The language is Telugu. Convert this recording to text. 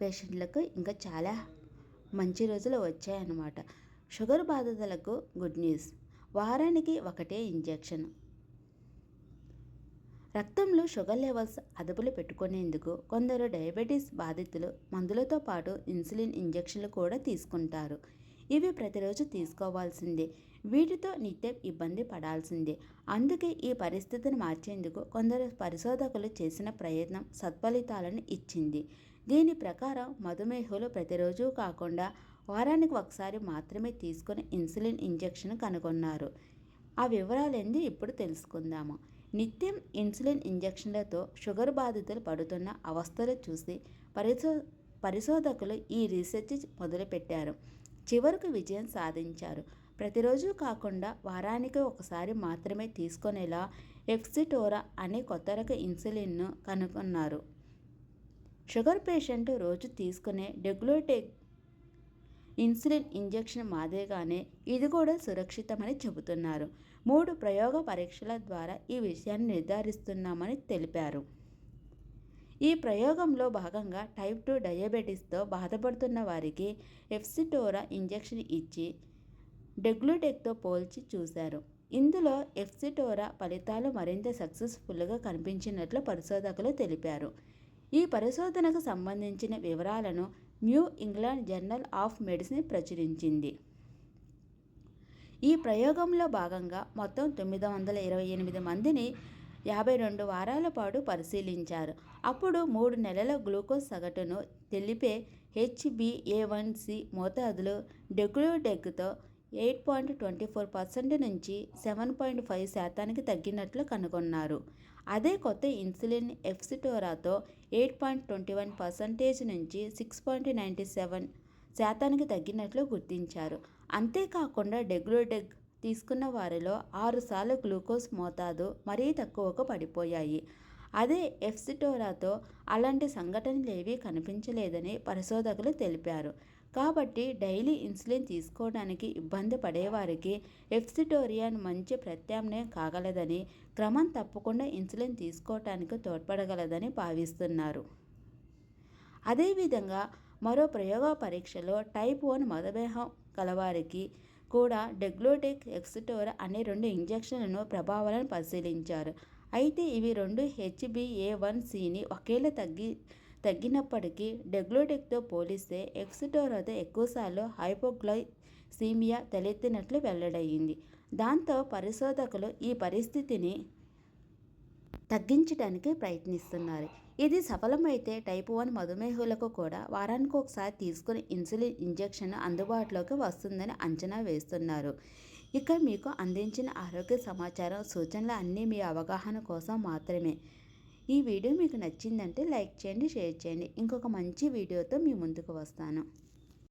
పేషెంట్లకు ఇంకా చాలా మంచి రోజులు వచ్చాయన్నమాట. షుగర్ బాధితులకు గుడ్ న్యూస్. వారానికి ఒకటే ఇంజెక్షన్. రక్తంలో షుగర్ లెవెల్స్ అదుపులో పెట్టుకునేందుకు కొందరు డయాబెటీస్ బాధితులు మందులతో పాటు ఇన్సులిన్ ఇంజెక్షన్లు కూడా తీసుకుంటారు. ఇవి ప్రతిరోజు తీసుకోవాల్సిందే. వీటితో నిత్యం ఇబ్బంది పడాల్సిందే. అందుకే ఈ పరిస్థితిని మార్చేందుకు కొందరు పరిశోధకులు చేసిన ప్రయత్నం సత్ఫలితాలను ఇచ్చింది. దీని ప్రకారం మధుమేహులు ప్రతిరోజు కాకుండా వారానికి ఒకసారి మాత్రమే తీసుకుని ఇన్సులిన్ ఇంజెక్షన్ కనుగొన్నారు. ఆ వివరాలేంది ఇప్పుడు తెలుసుకుందాము. నిత్యం ఇన్సులిన్ ఇంజెక్షన్లతో షుగర్ బాధితులు పడుతున్న అవస్థలు చూసి పరిశో పరిశోధకులు ఈ రీసెర్చ్ మొదలుపెట్టారు. చివరకు విజయం సాధించారు. ప్రతిరోజు కాకుండా వారానికి ఒకసారి మాత్రమే తీసుకునేలా ఎఫ్సిటోరా అనే కొత్త రక ఇన్సులిన్ను కనుగొన్నారు. షుగర్ పేషెంట్ రోజు తీసుకునే డెగ్లోటెక్ ఇన్సులిన్ ఇంజెక్షన్ మాదిరిగానే ఇది కూడా సురక్షితమని చెబుతున్నారు. మూడు ప్రయోగ పరీక్షల ద్వారా ఈ విషయాన్ని నిర్ధారిస్తున్నామని తెలిపారు. ఈ ప్రయోగంలో భాగంగా టైప్ టూ డయాబెటీస్తో బాధపడుతున్న వారికి ఎఫ్సిటోరా ఇంజెక్షన్ ఇచ్చి డెగ్లూటెక్తో పోల్చి చూశారు. ఇందులో ఎఫ్సిటోరా ఫలితాలు మరింత సక్సెస్ఫుల్గా కనిపించినట్లు పరిశోధకులు తెలిపారు. ఈ పరిశోధనకు సంబంధించిన వివరాలను New England Journal of Medicine ప్రచురించింది. ఈ ప్రయోగంలో భాగంగా మొత్తం తొమ్మిది వందల ఇరవై ఎనిమిది మందిని యాభై రెండు వారాల పాటు పరిశీలించారు. అప్పుడు మూడు నెలల గ్లూకోజ్ సగటును తెలిపే హెచ్బిఏ వన్ సి మోతాదులు డెగ్లోడెగ్తో eight point twenty four percent నుంచి సెవెన్ పాయింట్ ఫైవ్ శాతానికి తగ్గినట్లు కనుగొన్నారు. అదే కొత్త insulin ఎఫ్సిటోరాతో eight point twenty one percentage నుంచి సిక్స్ పాయింట్ నైంటీ సెవెన్ శాతానికి తగ్గినట్లు గుర్తించారు. అంతేకాకుండా డెగ్లోడెగ్ తీసుకున్న వారిలో ఆరుసార్లు గ్లూకోజ్ మోతాదు మరీ తక్కువకు పడిపోయాయి. అదే ఎఫ్సిటోరాతో అలాంటి సంఘటనలు ఏవీ కనిపించలేదని పరిశోధకులు తెలిపారు. కాబట్టి డైలీ ఇన్సులిన్ తీసుకోవడానికి ఇబ్బంది పడేవారికి ఎఫ్సిటోరియాన్ మంచి ప్రత్యామ్నాయం కాగలదని క్రమం తప్పకుండా ఇన్సులిన్ తీసుకోవటానికి తోడ్పడగలదని భావిస్తున్నారు. అదేవిధంగా మరో ప్రయోగ పరీక్షలో టైప్ వన్ మధుమేహం కలవారికి కూడా డెగ్లోటిక్ ఎక్సిటోరా అనే రెండు ఇంజెక్షన్లను ప్రభావాలను పరిశీలించారు. అయితే ఇవి రెండు హెచ్బిఏ వన్ సిని ఒకేలా తగ్గి తగ్గినప్పటికీ డెగ్లోడెక్తో పోలిస్తే ఎక్సిటోరాతో ఎక్కువసార్లు హైపోగ్లైసీమియా తలెత్తినట్లు వెల్లడయ్యింది. దాంతో పరిశోధకులు ఈ పరిస్థితిని తగ్గించడానికి ప్రయత్నిస్తున్నారు. ఇది సఫలమైతే టైప్ వన్ మధుమేహులకు కూడా వారానికి ఒకసారి తీసుకుని ఇన్సులిన్ ఇంజెక్షన్ అందుబాటులోకి వస్తుందని అంచనా వేస్తున్నారు. ఇక మీకు అందించిన ఆరోగ్య సమాచారం సూచనలు అన్నీ మీ అవగాహన కోసం మాత్రమే. ఈ వీడియో మీకు నచ్చిందంటే లైక్ చేయండి షేర్ చేయండి. ఇంకొక మంచి వీడియోతో మీ ముందుకు వస్తాను.